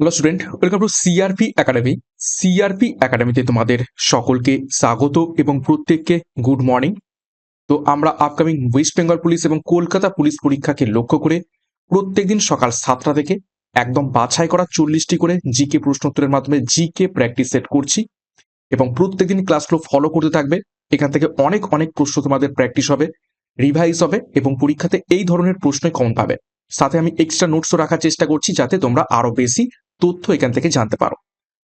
Hello student welcome to CRP academy CRP একাডেমিতে তোমাদের সকলকে স্বাগত এবং প্রত্যেককে গুড মর্নিং তো আমরা আপকামিং ওয়েস্ট বেঙ্গল পুলিশ এবং কলকাতা পুলিশ পরীক্ষাকে লক্ষ্য করে প্রত্যেকদিন সকাল সাতটা থেকে একদম বাছাই করা চল্লিশটি করে জি জিকে প্রশ্নোত্তরের মাধ্যমে জিকে প্র্যাকটিস সেট করছি এবং প্রত্যেকদিন ক্লাসগুলো ফলো করতে থাকবে। এখান থেকে অনেক অনেক প্রশ্ন তোমাদের প্র্যাকটিস হবে রিভাইজ হবে এবং পরীক্ষাতে এই ধরনের প্রশ্নই কম পাবে। সাথে আমি এক্সট্রা নোটসও রাখার চেষ্টা করছি যাতে তোমরা আরও বেশি তথ্য এখান থেকে জানতে পারো।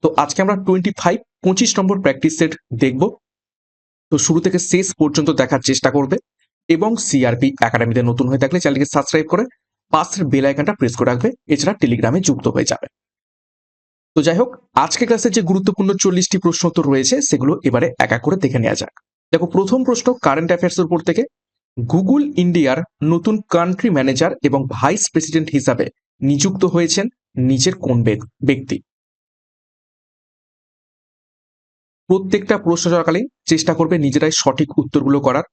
তো আজকে আমরা টোয়েন্টি ফাইভ পঁচিশ নম্বর প্র্যাকটিস সেট দেখব। তো শুরু থেকে শেষ পর্যন্ত দেখার চেষ্টা করবে এবং সিআরপি একাডেমিতে নতুন হয়ে থাকলে চ্যানেলকে সাবস্ক্রাইব করে পাশের বেল আইকনটা প্রেস করে রাখবে, এছাড়া টেলিগ্রামে যুক্ত হয়ে যাবে। তো যাই হোক, আজকে ক্লাসের যে গুরুত্বপূর্ণ চল্লিশটি প্রশ্ন তো রয়েছে, সেগুলো এবারে এক এক করে দেখে নেওয়া যাক। দেখো, প্রথম প্রশ্ন কারেন্ট অ্যাফেয়ার্স উপর থেকে গুগল ইন্ডিয়ার নতুন কান্ট্রি ম্যানেজার এবং ভাইস প্রেসিডেন্ট হিসাবে নিযুক্ত হয়েছেন নিজের কোন ব্যক- ব্যক্তি। প্রত্যেকটা প্রশ্ন চলাকালীন চেষ্টা করবে নিজেরাই সঠিক উত্তরগুলো করার।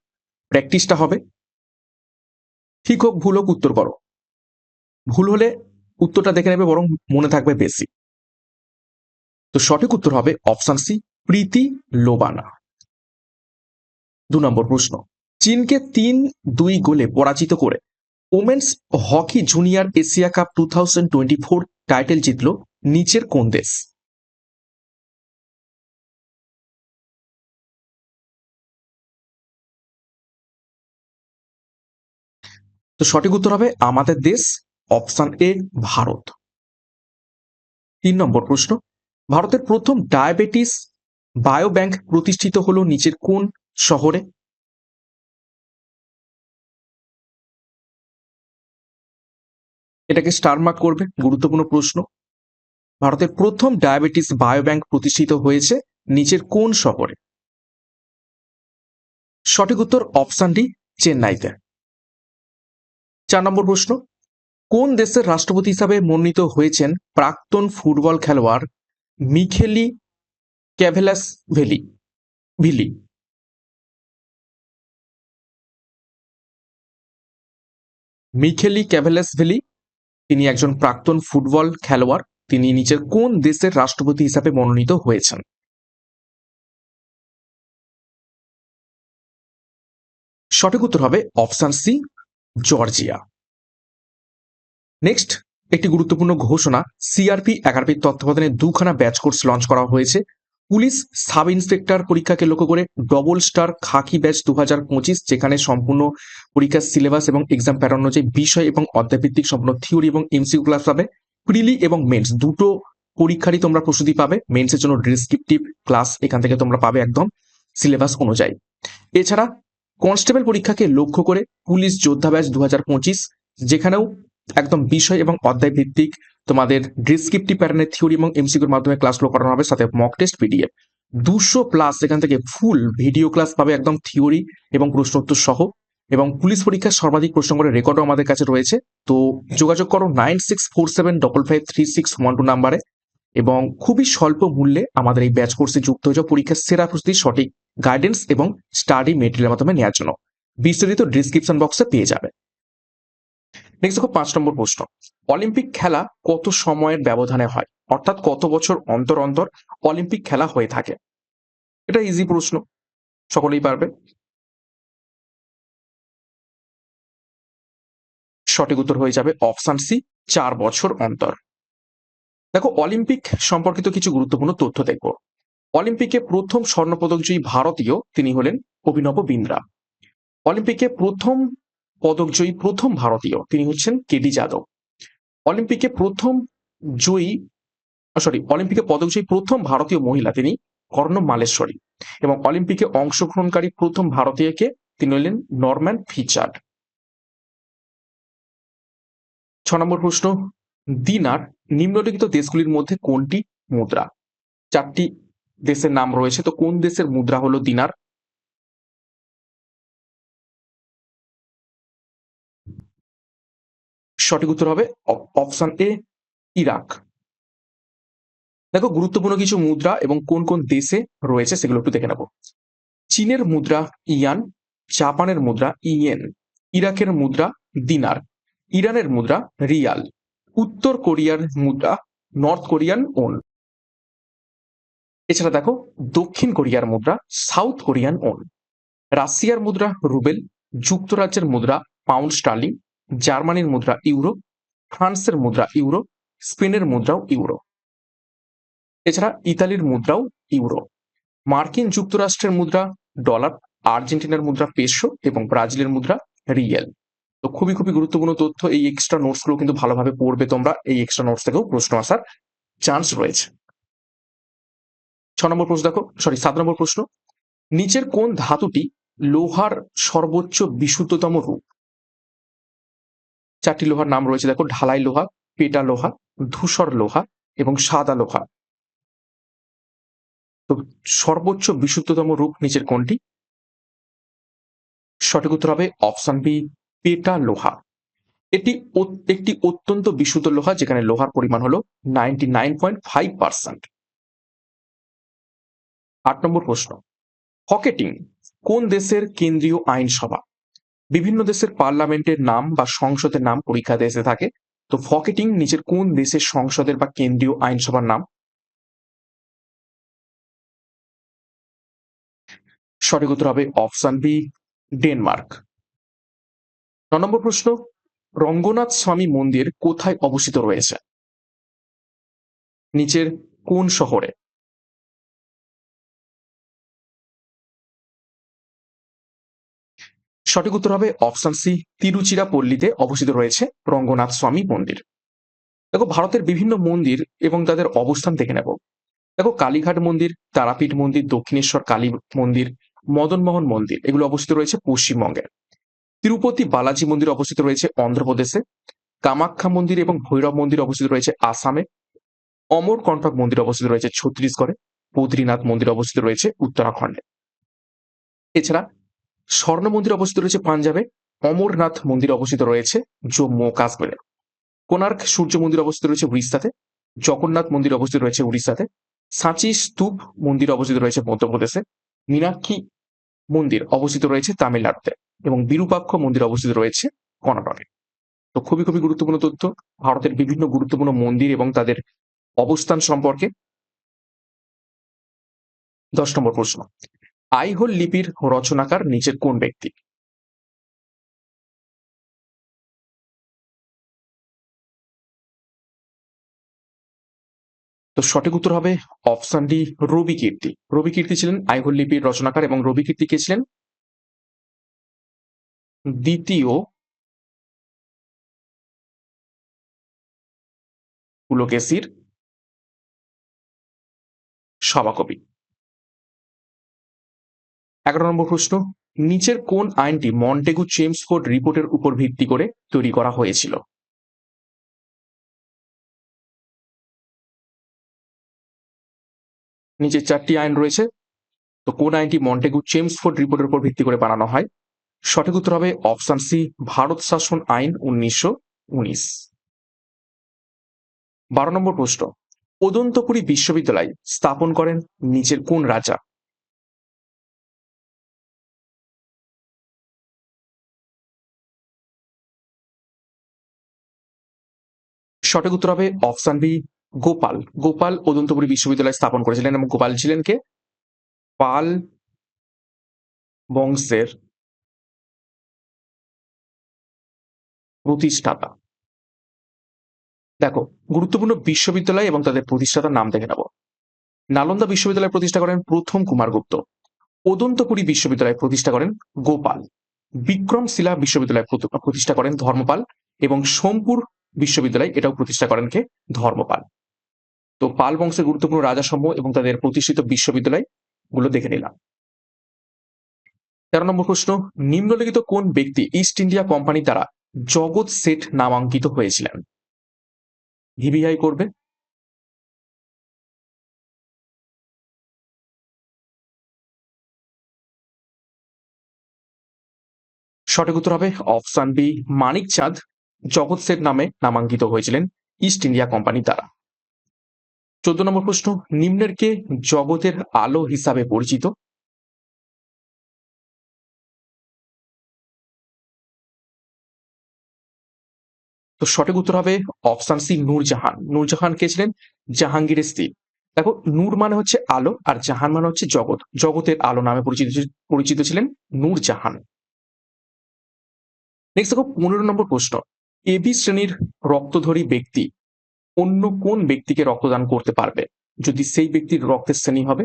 প্র্যাকটিসটা হবে। ঠিক হোক, ভুল হোক, উত্তর করো। ভুল হলে উত্তরটা দেখে নেবে, বরং মনে থাকবে বেশি। তো সঠিক উত্তর হবে অপশন সি, প্রীতি লোবানা। দু নম্বর প্রশ্ন। চীনকে তিন দুই গোলে পরাজিত করে, women's hockey junior Asia cup two thousand twenty four title জিতল নিচের কোন দেশ? তো সঠিক উত্তর হবে আমাদের দেশ অপশন এ ভারত। তিন নম্বর প্রশ্ন, ভারতের প্রথম ডায়াবেটিস বায়োব্যাংক প্রতিষ্ঠিত হলো নিচের কোন শহরে? এটাকে স্টার মার্ক করবে, গুরুত্বপূর্ণ প্রশ্ন। ভারতের প্রথম ডায়াবেটিস বায়োব্যাংক প্রতিষ্ঠিত হয়েছে নিচের কোন শহরে? সঠিক উত্তর অপশন ডি চেন্নাইতে। চার নম্বর প্রশ্ন, কোন দেশের রাষ্ট্রপতি হিসাবে মনোনীত হয়েছেন প্রাক্তন ফুটবল খেলোয়াড় মিখেলি ক্যাভেলাস ভেলি ভিলি মিখেলি ক্যাভেলাস ভেলি তিনি একজন প্রাক্তন ফুটবল খেলোয়াড়। তিনি নিচের কোন দেশের রাষ্ট্রপতি হিসাবে মনোনীত হয়েছেন? সঠিক উত্তর হবে অপশান সি, জর্জিয়া। নেক্সট, একটি গুরুত্বপূর্ণ ঘোষণা, সিআরপি একাডেমির তত্ত্বাবধানে দুখানা ব্যাচ কোর্স লঞ্চ করা হয়েছে। পুলিশ সাব ইন্সপেক্টর পরীক্ষাকে লক্ষ্য করে ডবল স্টার খাকি ব্যাচ দু হাজার পঁচিশ, যেখানে সম্পূর্ণ পরীক্ষার সিলেবাস এবং এক্সাম প্যাটার্ন অনুযায়ী বিষয় এবং অধ্যায়ভিত্তিক সম্পূর্ণ থিওরি এবং এমসিকিউ ক্লাস পাবে। প্রিলি এবং মেন্স দুটো পরীক্ষারই তোমরা প্রস্তুতি পাবে। মেন্সের জন্য ডিসক্রিপটিভ ক্লাস এখান থেকে তোমরা পাবে একদম সিলেবাস অনুযায়ী। এছাড়া কনস্টেবল পরীক্ষাকে লক্ষ্য করে পুলিশ যোদ্ধা ব্যাচ দু হাজার পঁচিশ, যেখানেও একদম বিষয় এবং অধ্যায় ভিত্তিক তোমাদের ডিসক্রিপটিভ প্যাটার্নের থিওরি এবং এমসিকিউর মাধ্যমে ক্লাসগুলো করানো হবে, সাথে মক টেস্ট পিডিএফ দুশো প্লাস এখান থেকে ফুল ভিডিও ক্লাস পাবে একদম থিওরি এবং প্রশ্নোত্তর সহ। এবং পুলিশ পরীক্ষার সর্বাধিক প্রশ্ন করে রেকর্ডও আমাদের কাছে রয়েছে। তো যোগাযোগ করো nine six four seven double five three six one two নাম্বারে এবং খুবই স্বল্প মূল্যে আমাদের এই ব্যাচ কোর্সে যুক্ত হয়ে যাও পরীক্ষার সেরা প্রস্তুতি, সঠিক গাইডেন্স এবং স্টাডি মেটেরিয়ালের মাধ্যমে নেওয়ার জন্য। বিস্তারিত ডিসক্রিপশন বক্সে পেয়ে যাবে। নেক্সট দেখো পাঁচ নম্বর প্রশ্ন। অলিম্পিক খেলা কত সময়ের ব্যবধানে হয়? অর্থাৎ কত বছর অন্তর অন্তর অলিম্পিক খেলা হয়ে থাকে? এটা ইজি প্রশ্ন। সকলেই পারবে? সঠিক উত্তর হয়ে যাবে অপশন সি চার বছর অন্তর। দেখো অলিম্পিক সম্পর্কিত কিছু গুরুত্বপূর্ণ তথ্য দেখব। অলিম্পিকে প্রথম স্বর্ণপদকজয়ী ভারতীয় তিনি হলেন অভিনব বিন্দ্রা। অলিম্পিকে প্রথম পদকজয়ী প্রথম ভারতীয়, তিনি হচ্ছেন কেডি যাদব। অলিম্পিকে প্রথম জয়ী সরি অলিম্পিকে পদকজয়ী প্রথম ভারতীয় মহিলা তিনি কর্ণ মালেশ্বরী এবং অলিম্পিকে অংশগ্রহণকারী প্রথম ভারতীয়কে তিনি হলেন নরম্যান ফিচার্ড। ছ নম্বর প্রশ্ন, দিনার নিম্নলিখিত দেশগুলির মধ্যে কোনটি মুদ্রা? চারটি দেশের নাম রয়েছে, তো কোন দেশের মুদ্রা হলো দিনার? সঠিক উত্তর হবে অপশন এ, ইরাক। দেখো, গুরুত্বপূর্ণ কিছু মুদ্রা এবং কোন কোন দেশে রয়েছে সেগুলো একটু দেখে নেব। চীনের মুদ্রা ইয়ান, জাপানের মুদ্রা ইয়েন, ইরাকের মুদ্রা দিনার, ইরানের মুদ্রা রিয়াল, উত্তর কোরিয়ার মুদ্রা নর্থ কোরিয়ান ওন। এছাড়া দেখো, দক্ষিণ কোরিয়ার মুদ্রা সাউথ কোরিয়ান ওন। রাশিয়ার মুদ্রা রুবেল, যুক্তরাজ্যের মুদ্রা পাউন্ড স্টার্লিং জার্মানির মুদ্রা ইউরো, ফ্রান্সের মুদ্রা ইউরো, স্পেনের মুদ্রাও ইউরো। এছাড়া ইতালির মুদ্রাও ইউরো। মার্কিন যুক্তরাষ্ট্রের মুদ্রা ডলার, আর্জেন্টিনার মুদ্রা পেশো এবং ব্রাজিলের মুদ্রা রিয়েল। তো খুবই খুবই গুরুত্বপূর্ণ তথ্য, এই এক্সট্রা নোটসগুলো কিন্তু ভালোভাবে পড়বে তোমরা। এই এক্সট্রা নোটস থেকেও প্রশ্ন আসার চান্স রয়েছে। ছ নম্বর প্রশ্ন দেখো সরি সাত নম্বর প্রশ্ন। নিচের কোন ধাতুটি লোহার সর্বোচ্চ বিশুদ্ধতম রূপ? চারটি লোহার নাম রয়েছে। দেখো, ঢালাই লোহা, পেটা লোহা, ধূসর লোহা এবং সাদা লোহা। তো সর্বোচ্চ বিশুদ্ধতম রূপ নিচের কোনটি? সঠিক উত্তর হবে অপশন বি, পেটা লোহা। এটি একটি অত্যন্ত বিশুদ্ধ লোহা যেখানে লোহার পরিমাণ হলো ninety nine point five percent আট নম্বর প্রশ্ন। হকেটিং কোন দেশের কেন্দ্রীয় আইনসভা? বিভিন্ন দেশের পার্লামেন্টের নাম বা সংসদের নাম পরীক্ষাতে এসে থাকে। তো ফকেটিং নিচের কোন দেশের সংসদের বা কেন্দ্রীয় আইনসভার নাম? সঠিক উত্তর হবে অপশন বি, ডেনমার্ক। ন নম্বর প্রশ্ন, রঙ্গনাথ স্বামী মন্দির কোথায় অবস্থিত রয়েছে? নিচের কোন শহরে? সঠিক উত্তর হবে অপশন সি, তিরুচিরাপল্লীতে অবস্থিত রয়েছে রঙ্গনাথ স্বামী মন্দির। দেখো, ভারতের বিভিন্ন মন্দির এবং তাদের অবস্থান দেখে নেব। দেখো, কালীঘাট মন্দির, তারাপীঠ মন্দির, দক্ষিণেশ্বর কালী মন্দির, মদনমোহন মন্দির, এগুলো অবস্থিত রয়েছে পশ্চিমবঙ্গে। তিরুপতি বালাজি মন্দির অবস্থিত রয়েছে অন্ধ্রপ্রদেশে। কামাখ্যা মন্দির এবং ভৈরব মন্দির অবস্থিত রয়েছে আসামে। অমরকণ্টক মন্দির অবস্থিত রয়েছে ছত্তিশগড়ে। বদ্রীনাথ মন্দির অবস্থিত রয়েছে উত্তরাখণ্ডে। এছাড়া স্বর্ণ মন্দির অবস্থিত রয়েছে পাঞ্জাবে। অমরনাথ মন্দির অবস্থিত রয়েছে জম্মু ও কাশ্মীরে। কোনার্ক সূর্য মন্দির অবস্থিত রয়েছে উড়িষ্যাতে। জগন্নাথ মন্দির অবস্থিত রয়েছে উড়িষ্যাতে। সাঁচি স্তূপ মন্দির অবস্থিত রয়েছে মধ্যপ্রদেশে। মীনাক্ষী মন্দির অবস্থিত রয়েছে তামিলনাড়ুতে এবং বিরূপাক্ষ মন্দির অবস্থিত রয়েছে কর্ণাটকে। তো খুবই খুবই গুরুত্বপূর্ণ তথ্য। ভারতের বিভিন্ন গুরুত্বপূর্ণ মন্দির এবং তাদের অবস্থান সম্পর্কে দশ নম্বর প্রশ্ন। আইহোল লিপির রচনাকার নিচের কোন ব্যক্তি? তো সঠিক উত্তর হবে অপশন ডি, রবি কীর্তি। রবি কীর্তি ছিলেন আইহোল লিপির রচনাকার এবং রবি কীর্তি কে ছিলেন? দ্বিতীয় পুলকেশীর সভাকবি। এগারো নম্বর প্রশ্ন, নিচের কোন আইনটি মন্টেগু চেমসফোর্ড রিপোর্টের উপর ভিত্তি করে তৈরি করা হয়েছিল? নিচে চারটি আইন রয়েছে। তো কোন আইনটি মন্টেগু চেমসফোর্ড রিপোর্টের উপর ভিত্তি করে বানানো হয়? সঠিক উত্তর হবে অপশন সি, ভারত শাসন আইন উনিশশো উনিশ। বারো নম্বর প্রশ্ন, ওদন্তপুরী বিশ্ববিদ্যালয় স্থাপন করেন নিচের কোন রাজা? সঠিক উত্তর হবে অপশন বি, গোপাল। গোপাল ওদন্তপুরী বিশ্ববিদ্যালয় স্থাপন করেছিলেন এবং গোপাল ছিলেন কে? পাল বংশের প্রতিষ্ঠাতা। দেখো, গুরুত্বপূর্ণ বিশ্ববিদ্যালয় এবং তাদের প্রতিষ্ঠাতার নাম দেখে নেব। নালন্দা বিশ্ববিদ্যালয় প্রতিষ্ঠা করেন প্রথম কুমারগুপ্ত ওদন্তপুরী বিশ্ববিদ্যালয় প্রতিষ্ঠা করেন গোপাল। বিক্রমশিলা বিশ্ববিদ্যালয় প্রতিষ্ঠা করেন ধর্মপাল এবং সোমপুর বিশ্ববিদ্যালয় এটাও প্রতিষ্ঠা করেন কে? ধর্মপাল। তো পাল বংশের গুরুত্বপূর্ণ রাজাসমূহ এবং তাদের প্রতিষ্ঠিত বিশ্ববিদ্যালয়গুলো দেখে নিলাম। তেরো নম্বর প্রশ্ন, নিম্নলিখিত কোন ব্যক্তি ইস্ট ইন্ডিয়া কোম্পানি দ্বারা জগৎ সেট নামাঙ্কিত হয়েছিলেন? ভিভিআই করবে। সঠিক উত্তর হবে অপশন বি মানিক চাঁদ জগৎ সেট নামে নামাঙ্কিত হয়েছিলেন ইস্ট ইন্ডিয়া কোম্পানি দ্বারা। চোদ্দ নম্বর প্রশ্ন, নিম্নের কে জগতের আলো হিসাবে পরিচিত? তো তো সঠিক উত্তর হবে অপশন সি, নূরজাহান। নূরজাহান কে ছিলেন? জাহাঙ্গীরের স্ত্রী। দেখো, নূর মানে হচ্ছে আলো আর জাহান মানে হচ্ছে জগৎ। জগতের আলো নামে পরিচিত পরিচিত ছিলেন নূরজাহান। নেক্সট দেখো, পনেরো নম্বর প্রশ্ন। এবি শ্রেণির রক্তধরী ব্যক্তি অন্য কোন ব্যক্তিকে রক্তদান করতে পারবে? যদি সেই ব্যক্তির রক্তের শ্রেণি হবে?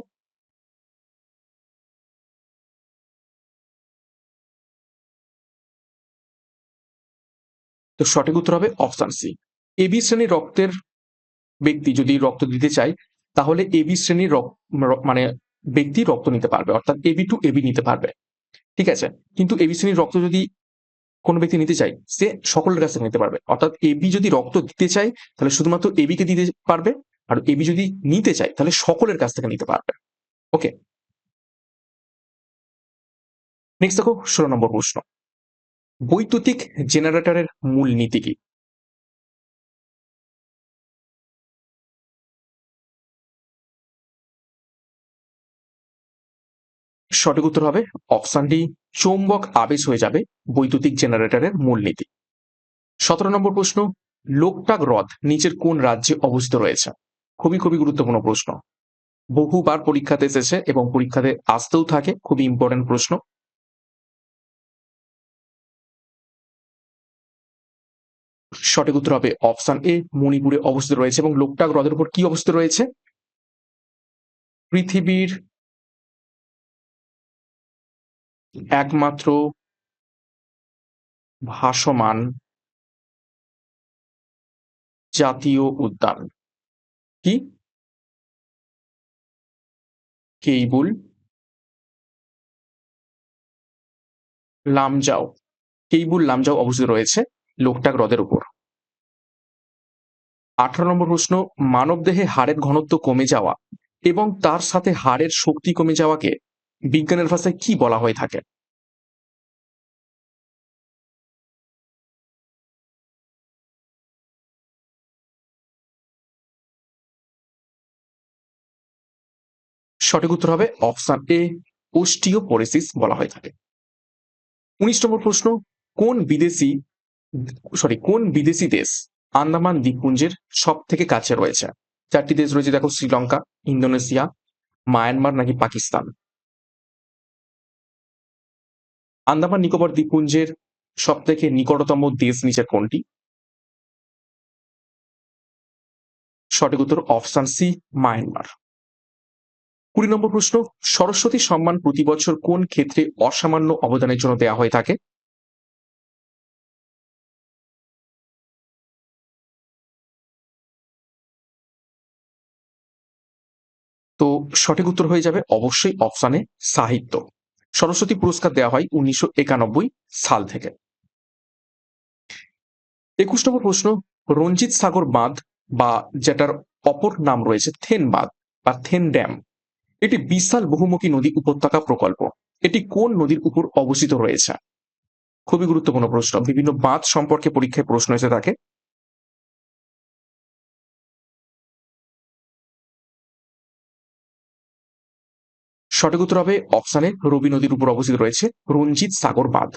তো সঠিক উত্তর হবে অপশন সি। এবি শ্রেণির রক্তের ব্যক্তি যদি রক্ত দিতে চায়, তাহলে এবি শ্রেণির মানে ব্যক্তি রক্ত নিতে পারবে, অর্থাৎ এবি টু এবি নিতে পারবে। ঠিক আছে? কিন্তু এবি শ্রেণির রক্ত যদি কোনো ব্যক্তি নিতে চাই সে সকলের কাছ থেকে নিতে পারবে। অর্থাৎ এবি যদি রক্ত দিতে চায়, তাহলে শুধুমাত্র এবি কে দিতে পারবে, আর এবি যদি নিতে চায়, তাহলে সকলের কাছ থেকে নিতে পারবে। ওকে নেক্সট দেখো, ষোলো নম্বর প্রশ্ন। বৈদ্যুতিক জেনারেটরের মূল নীতি কি? সঠিক উত্তর হবে অপশন ডি চৌম্বক আবেশ হয়ে যাবে বৈদ্যুতিক জেনারেটরের মূলনীতি। সতেরো নম্বর প্রশ্ন, লোকটাক হ্রদ নিচের কোন রাজ্যে অবস্থিত রয়েছে? খুবই খুবই গুরুত্বপূর্ণ প্রশ্ন। বহুবার পরীক্ষাতে এসেছে এবং পরীক্ষাতে আসতেও থাকে, খুবই ইম্পর্টেন্ট প্রশ্ন। সঠিক উত্তর হবে অপশান এ মণিপুরে অবস্থিত রয়েছে এবং লোকটাক হ্রদের উপর কি অবস্থিত রয়েছে? পৃথিবীর একমাত্র ভাসমান জাতীয় উদ্যান। কি? কেইবুল? লামজাও। কেইবুল, লামজাও অবস্থিত রয়েছে লোকটাক হ্রদের উপর। আঠারো নম্বর প্রশ্ন, মানবদেহে হাড়ের ঘনত্ব কমে যাওয়া এবং তার সাথে হাড়ের শক্তি কমে যাওয়াকে বিজ্ঞানের ভাষায় কি বলা হয়ে থাকে? সঠিক উত্তর হবে অপশন এ ওস্টিওপোরেসিস বলা হয়ে থাকে। উনিশ নম্বর প্রশ্ন, কোন বিদেশি, সরি, কোন বিদেশি দেশ আন্দামান দ্বীপপুঞ্জের সব থেকে কাছে রয়েছে? চারটি দেশ রয়েছে, দেখো শ্রীলঙ্কা, ইন্দোনেশিয়া, মায়ানমার নাকি পাকিস্তান? আন্দামান নিকোবর দ্বীপপুঞ্জের সব থেকে নিকটতম দেশ নিচের কোনটি? সঠিক উত্তর অপশন সি, মায়ানমার। কুড়ি নম্বর প্রশ্ন, সরস্বতী সম্মান প্রতি বছর কোন ক্ষেত্রে অসামান্য অবদানের জন্য দেয়া হয়ে থাকে? তো সঠিক উত্তর হয়ে যাবে অবশ্যই অপশানে সাহিত্য। সরস্বতী পুরস্কার দেওয়া হয় উনিশশো একানব্বই সাল থেকে। একুশ নম্বর প্রশ্ন, রঞ্জিত সাগর বাঁধ বা যেটার অপর নাম রয়েছে থেন বাঁধ বা থেন ড্যাম, এটি বিশাল বহুমুখী নদী উপত্যকা প্রকল্প। এটি কোন নদীর উপর অবস্থিত রয়েছে? খুবই গুরুত্বপূর্ণ প্রশ্ন। বিভিন্ন বাঁধ সম্পর্কে পরীক্ষায় প্রশ্ন এসে থাকে। সঠিক উত্তর হবে অপশানে রবি নদীর উপর অবস্থিত রয়েছে রঞ্জিত সাগর বাঁধ।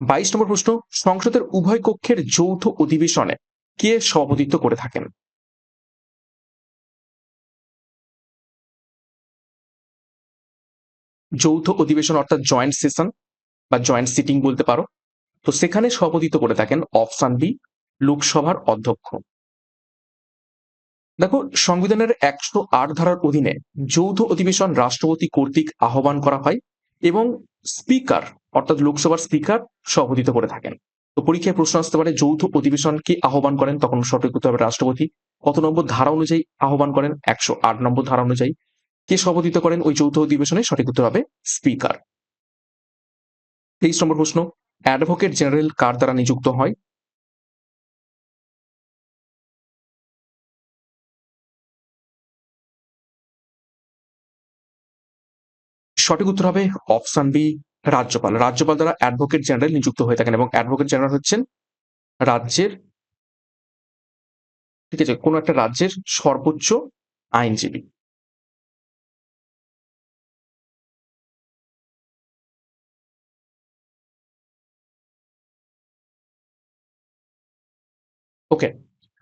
বাইশ নম্বর প্রশ্ন, সংসদের উভয় কক্ষের যৌথ অধিবেশনে কে সভাপতিত্ব করে থাকেন? যৌথ অধিবেশন অর্থাৎ জয়েন্ট সেশন বা জয়েন্ট সিটিং বলতে পারো। তো সেখানে সভাপতিত্ব করে থাকেন অপশান বি, লোকসভার অধ্যক্ষ। দেখো, সংবিধানের একশো আট ধারার অধীনে যৌথ অধিবেশন রাষ্ট্রপতি কর্তৃক আহ্বান করা হয় এবং স্পিকার, অর্থাৎ লোকসভার স্পিকার সভাপতিত্ব করে থাকেন। তো পরীক্ষায় প্রশ্ন আসতে পারে, যৌথ অধিবেশন কে আহ্বান করেন তখন সঠিক উত্তর হবে রাষ্ট্রপতি। কত নম্বর ধারা অনুযায়ী আহ্বান করেন? একশো আট নম্বর ধারা অনুযায়ী। কে সভাপতিত্ব করেন? ওই যৌথ অধিবেশনে সঠিক উত্তর হবে স্পিকার। তেইশ নম্বর প্রশ্ন, অ্যাডভোকেট জেনারেল কার দ্বারা নিযুক্ত হয়? সঠিক উত্তর হবে অপশন বি, রাজ্যপাল। রাজ্যপাল দ্বারা অ্যাডভোকেট জেনারেল নিযুক্ত হয়ে থাকেন এবং অ্যাডভোকেট জেনারেল হচ্ছেন রাজ্যের, ঠিক আছে, কোনো একটা রাজ্যের সর্বোচ্চ আইনজীবী। ওকে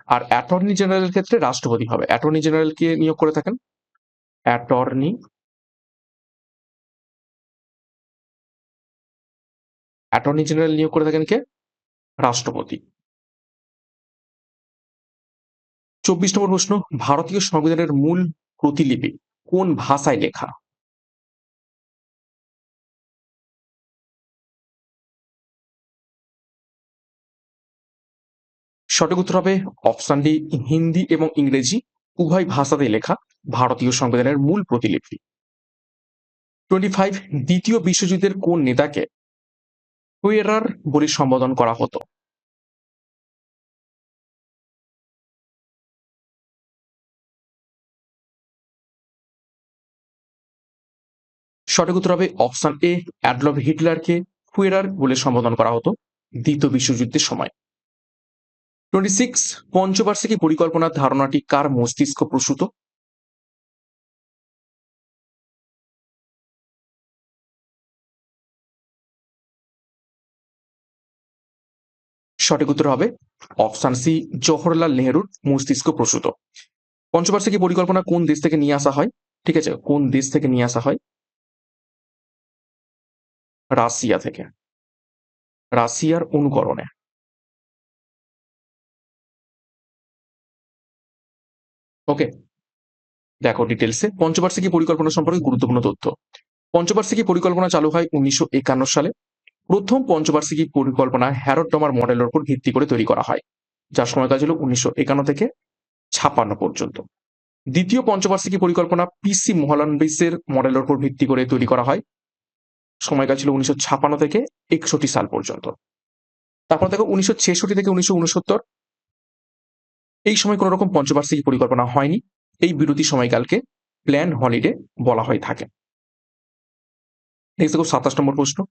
আর অ্যাটর্নি জেনারেলের ক্ষেত্রে রাষ্ট্রপতি হবে। অ্যাটর্নি জেনারেলকে নিয়োগ করে থাকেন? অ্যাটর্নি অ্যাটর্নি জেনারেল নিয়োগ করে থাকেন কে? রাষ্ট্রপতি। চব্বিশ নম্বর প্রশ্ন, ভারতীয় সংবিধানের মূল প্রতিলিপি কোন ভাষায় লেখা? সঠিক উত্তর হবে অপশন ডি, হিন্দি এবং ইংরেজি। উভয় ভাষাতে লেখা ভারতীয় সংবিধানের মূল প্রতিলিপি। টোয়েন্টি ফাইভ, দ্বিতীয় বিশ্বযুদ্ধের কোন নেতাকে হুয়েরার বলে সম্বোধন করা হতো। সঠিক উত্তর হবে অপশন এ, অ্যাডলফ হিটলারকে হুয়েরার বলে সম্বোধন করা হতো দ্বিতীয় বিশ্বযুদ্ধের সময়। টোয়েন্টি সিক্স পঞ্চবার্ষিকী পরিকল্পনার ধারণাটি কার মস্তিষ্ক প্রসূত? সঠিক উত্তর হবে অপশান সি, জওহরলাল নেহরুর মস্তিষ্ক প্রসূত। পঞ্চবার্ষিকী পরিকল্পনা কোন দেশ থেকে নিয়ে আসা হয়? ঠিক আছে, কোন দেশ থেকে নিয়ে আসা হয়? রাশিয়া থেকে। রাশিয়ার অনুকরণে। ওকে, দেখো ডিটেলসে পঞ্চবার্ষিকী পরিকল্পনা সম্পর্কে গুরুত্বপূর্ণ তথ্য। পঞ্চবার্ষিকী পরিকল্পনা চালু হয় উনিশশো একান্ন সালে। প্রথম পঞ্চবার্ষিকী পরিকল্পনা হ্যারড ডমার মডেলের উপর ভিত্তি করে তৈরি করা হয়? যার সময়কাল ছিল উনিশশো একান্ন থেকে ছাপান্ন পর্যন্ত। দ্বিতীয় পঞ্চবার্ষিকী পরিকল্পনা পিসি মোহলানবিসের মডেলের উপর ভিত্তি করে তৈরি করা হয়? সময়কাল ছিল উনিশশো ছাপান্ন থেকে একষট্টি সাল পর্যন্ত। তারপর দেখো উনিশশো ছেষট্টি থেকে উনিশশো উনসত্তর। এই সময় কোনো রকম পঞ্চবার্ষিকী পরিকল্পনা হয়নি। এই বিরতি সময়কালকে প্ল্যান হলিডে বলা হয়ে থাকে। নেক্সট দেখো সাতাশ নম্বর প্রশ্ন।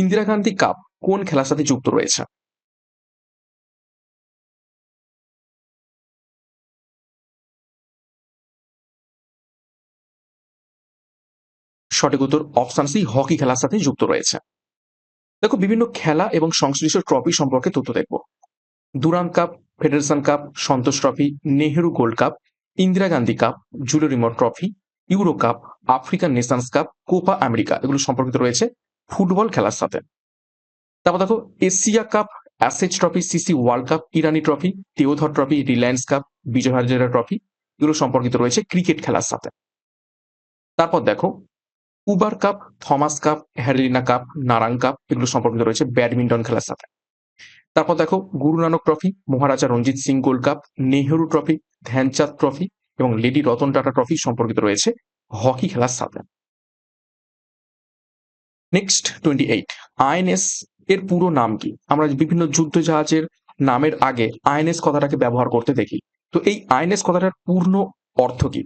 ইন্দিরা গান্ধী কাপ কোন খেলার সাথে যুক্ত রয়েছে? সঠিক উত্তর অপশন সি, হকি খেলার সাথে যুক্ত রয়েছে। দেখো, বিভিন্ন খেলা এবং সংশ্লিষ্ট ট্রফি সম্পর্কে তথ্য দেখব। Durand cup, federation cup, Santosh trophy Nehru gold cup, Indira Gandhi cup Jules Rimet trophy Euro cup, African nations cup, Copa America, এগুলো সম্পর্কিত রয়েছে। ফুটবল খেলার সাথে। তারপর দেখো, Asia cup, Ashes trophy, CC world cup, Irani trophy, Deodhar trophy, Reliance cup, Vijay Hazare trophy, এগুলো সম্পর্কিত রয়েছে ক্রিকেট খেলার সাথে। তারপর দেখো, উবার কাপ, থমাস কাপ, হ্যারিনা কাপ, নারাং কাপ, এগুলো সম্পর্কিত রয়েছে ব্যাডমিন্টন খেলার সাথে। তারপর দেখো, Guru Nanak trophy, Maharaja Ranjit Singh gold cup, Nehru trophy, Dhyan Chand trophy এবং লেডি রতন টাটা ট্রফি সম্পর্কিত রয়েছে হকি খেলার সাথে। নেক্সট টোয়েন্টি এইট আইএনএস এর পুরো নাম কি? আমরা বিভিন্ন যুদ্ধ জাহাজের নামের আগে আইএনএস কথাটাকে ব্যবহার করতে দেখি। তো এই আইএনএস কথাটার পূর্ণ অর্থ কি?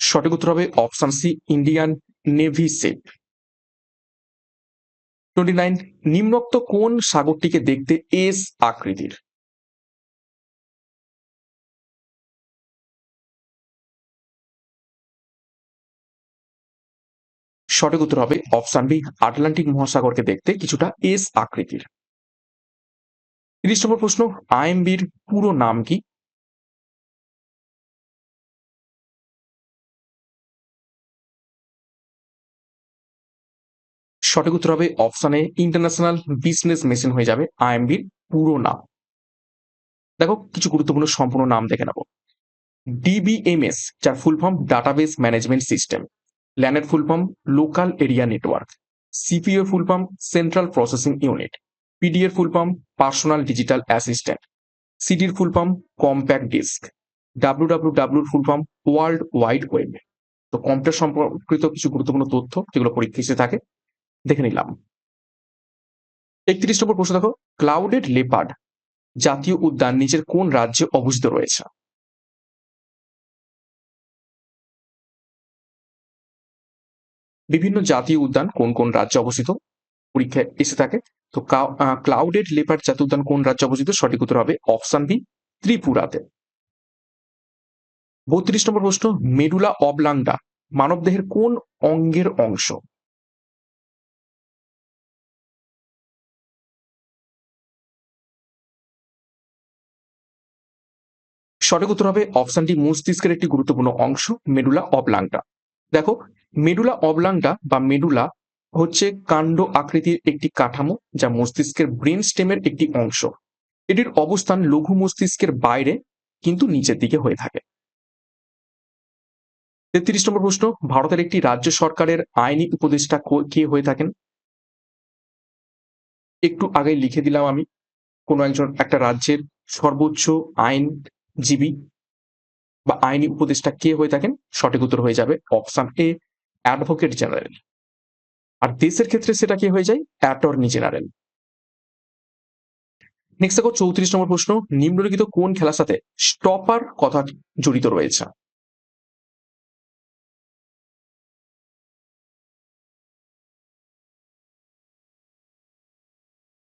সঠিক উত্তর হবে option C, Indian navy ship twenty nine নিম্নোক্ত কোন সাগরটিকে দেখতে এস আকৃতির? সঠিক উত্তর হবে অপশান বি, আটলান্টিক মহাসাগরকে দেখতে কিছুটা এস আকৃতির। তিরিশ নম্বর প্রশ্ন, আইএমবির পুরো নাম কি? সঠিক উত্তর হবে অপশানে ইন্টারন্যাশনাল বিজনেস মেশিন হয়ে যাবে আইএমবির পুরো নাম। দেখো, কিছু গুরুত্বপূর্ণ সম্পূর্ণ নাম দেখে নেব। ডিবিএমএস, যার full form, database management system. ল্যানের full form local area network CPU full form central processing unit পিডিএর full form personal digital assistant সিডির full form compact disk W W ডাব্লিউর full form world wide web তো computer সম্পর্কিত কিছু গুরুত্বপূর্ণ তথ্য যেগুলো পরীক্ষা এসে থাকে, দেখে নিলাম। একত্রিশ নম্বর প্রশ্ন দেখো ক্লাউডেড লেপার্ড জাতীয় উদ্যান নিচের কোন রাজ্যে অবস্থিত রয়েছে? বিভিন্ন জাতীয় উদ্যান কোন কোন রাজ্যে অবস্থিত? পরীক্ষায় এসে থাকে। তো ক্লাউডেড লেপার জাতীয় উদ্যান কোন রাজ্যে অবস্থিত? সঠিক উত্তর হবে অপশন বি ত্রিপুরাতে। বত্রিশ নম্বর প্রশ্ন, মেডুলা অবলাংডা মানবদেহের কোন অঙ্গের অংশ? সঠিক উত্তর হবে অপশনটি মস্তিষ্কের একটি গুরুত্বপূর্ণ অংশ, মেডুলা অবলাংটা দেখো মেডুলা অবলাংটা বা মেডুলা হচ্ছে কাণ্ড আকৃতির একটি কাঠামো যা মস্তিষ্কের ব্রেন স্টেমের একটি অংশ। এটির অবস্থান লঘু মস্তিষ্কের বাইরে, কিন্তু নিচের দিকে হয়ে থাকে। তেত্রিশ নম্বর প্রশ্ন, ভারতের একটি রাজ্য সরকারের আইনি উপদেষ্টা কে হয়ে থাকেন? একটু আগে লিখে দিলাম আমি, কোনো একজন, একটা রাজ্যের সর্বোচ্চ আইনজীবী বা আইনি উপদেষ্টা কে হয়ে থাকেন? সঠিক উত্তর হয়ে যাবে অপশন এ, অ্যাডভোকেট জেনারেল। আর দেশের ক্ষেত্রে সেটা কি হয়ে যায়? Attorney general. নেক্সট দেখো চৌত্রিশ নম্বর প্রশ্ন, নিম্নলিখিত কোন খেলার সাথে স্টপার কথা জড়িত রয়েছে?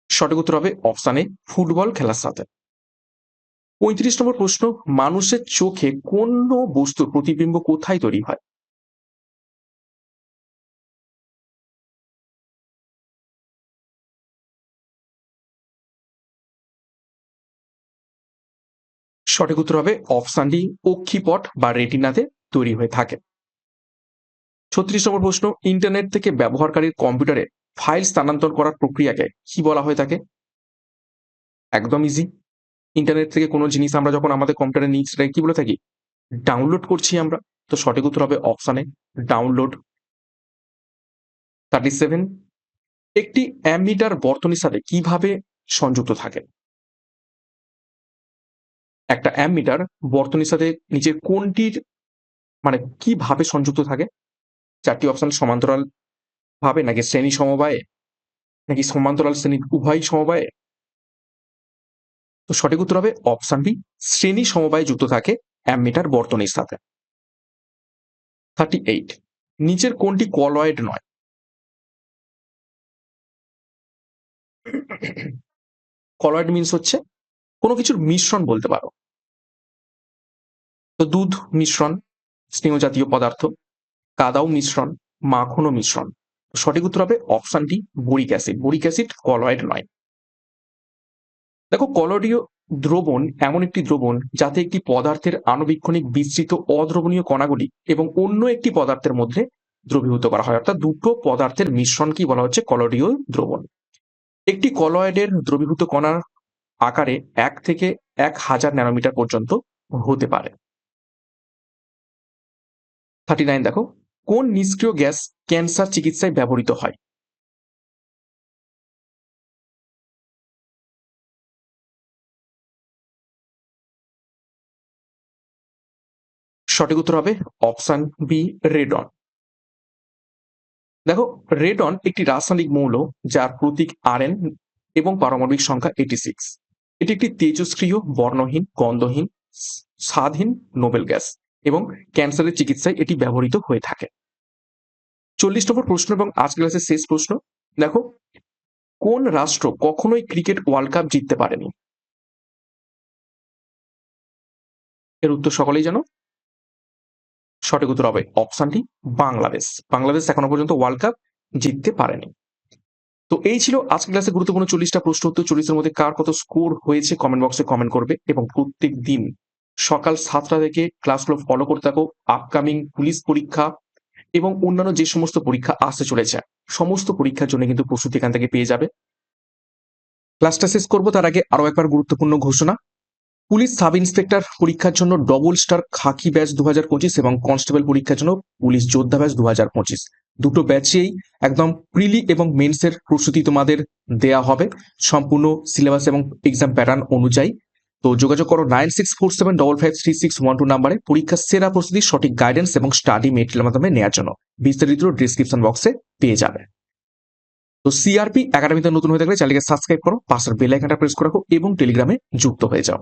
সঠিক উত্তর হবে অপশানে ফুটবল খেলার সাথে। পঁয়ত্রিশ নম্বর প্রশ্ন, মানুষের চোখে কোন বস্তুর প্রতিবিম্ব কোথায় তৈরি হয়? সঠিক উত্তর হবে অপশান ডি অক্ষিপট বা রেটিনাতে তৈরি হয়ে থাকে। ছত্রিশ নম্বর প্রশ্ন, ইন্টারনেট থেকে ব্যবহারকারীর কম্পিউটারে ফাইল স্থানান্তর করার প্রক্রিয়াকে কি বলা হয়ে থাকে? একদম ইজি ইন্টারনেট থেকে কোনো জিনিস আমরা যখন আমাদের কম্পিউটারে নিই সেটাকে কি বলে থাকি? ডাউনলোড করছি আমরা, তো সঠিক উত্তর হবে অপশানে ডাউনলোড থার্টি সেভেন একটি অ্যামিটার বর্তনীর সাথে কীভাবে সংযুক্ত থাকে? একটা অ্যামিটার বর্তনীর সাথে নিচের কোনটির মানে কীভাবে সংযুক্ত থাকে? চারটি অপশন সমান্তরাল ভাবে নাকি শ্রেণি সমবায়ে, নাকি সমান্তরাল শ্রেণির উভয় সমবায়ে? তো সঠিক উত্তর হবে অপশন বি, শ্রেণি সমবায় যুক্ত থাকে অ্যামিটার বর্তনীর সাথে থার্টি এইট, নিচের কোনটি কলয়েড নয়? কলয়েড মিনস হচ্ছে কোনো কিছুর মিশ্রণ বলতে পারো। তো দুধ মিশ্রণ, স্নেহ জাতীয় পদার্থ, কাদাও মিশ্রণ, মাখনও মিশ্রণ। সঠিক উত্তর হবে অপশনটি boric acid. Boric acid colloid নয়। দেখো কলডীয় দ্রবণ এমন একটি দ্রবণ যাতে একটি পদার্থের আণুবীক্ষণিক বিস্তৃত অদ্রবণীয় কণাগুলি এবং অন্য একটি পদার্থের মধ্যে দ্রবীভূত করা হয়। অর্থাৎ দুটো পদার্থের মিশ্রণকেই বলা হচ্ছে? কলডীয় দ্রবণ। একটি কলয়েডের দ্রবীভূত কণার আকারে এক থেকে এক হাজার ন্যানোমিটার পর্যন্ত হতে পারে। থার্টি নাইন দেখো, কোন নিষ্ক্রিয় গ্যাস ক্যান্সার চিকিৎসায় ব্যবহৃত হয়? সঠিক উত্তর হবে অপশন বি, রেডন। দেখো, রেডন একটি রাসায়নিক মৌল যার প্রতীক আর এবং পারমাণবিক সংখ্যা এইটি সিক্স। এটি একটি তেজস্ক্রিয়, বর্ণহীন, গন্ধহীন স্বাদহীন নোবেল গ্যাস এবং ক্যান্সারের চিকিৎসায় এটি ব্যবহৃত হয়ে থাকে। চল্লিশ নম্বর প্রশ্ন এবং আজ ক্লাসের শেষ প্রশ্ন। দেখো, কোন রাষ্ট্র কখনোই ক্রিকেট ওয়ার্ল্ড কাপ জিততে পারেনি? এর উত্তর সকলেই জানো। সঠিক উত্তর হবে অপশনটি বাংলাদেশ। বাংলাদেশ এখনও পর্যন্ত ওয়ার্ল্ড কাপ জিততে পারেনি। তো এই ছিল আজকের ক্লাসে গুরুত্বপূর্ণ চল্লিশটা প্রশ্ন উত্তর। চল্লিশের মধ্যে কার কত স্কোর হয়েছে কমেন্ট বক্সে কমেন্ট করবে এবং প্রত্যেক দিন সকাল সাতটা থেকে ক্লাসগুলো ফলো করতে থাকো। আপকামিং পুলিশ পরীক্ষা এবং অন্যান্য যে সমস্ত পরীক্ষা আসতে চলেছে, সমস্ত পরীক্ষার জন্য কিন্তু প্রস্তুতি এখান থেকে পেয়ে যাবে। ক্লাসটা শেষ করব, তার আগে আরও একবার গুরুত্বপূর্ণ ঘোষণা। পুলিশ সাব ইন্সপেক্টর পরীক্ষার জন্য ডবল স্টার খাকি ব্যাচ দু হাজার পঁচিশ এবং কনস্টেবল পরীক্ষার জন্য পুলিশ যোদ্ধা ব্যাচ দু হাজার পঁচিশ। দুটো ব্যাচেই একদম প্রিলি এবং মেন্সের প্রস্তুতি তোমাদের দেয়া হবে। সম্পূর্ণ সিলেবাস এবং এক্সাম প্যাটার্ন অনুযায়ী। তো যোগাযোগ করো nine six four seven double five three six one two নাম্বারে। পরীক্ষার সেরা প্রস্তুতি, সঠিক গাইডেন্স এবং স্টাডি মেটেরিয়াল মাধ্যমে নেওয়ার জন্য। বিস্তারিত ডিসক্রিপশন বক্সে পেয়ে যাবে। তো সিআরপি একাডেমিতে নতুন হয়ে থাকলে চ্যানেলকে সাবস্ক্রাইব করো, পাশের বেল আইকনটা প্রেস করে রাখো এবং টেলিগ্রামে যুক্ত হয়ে যাও।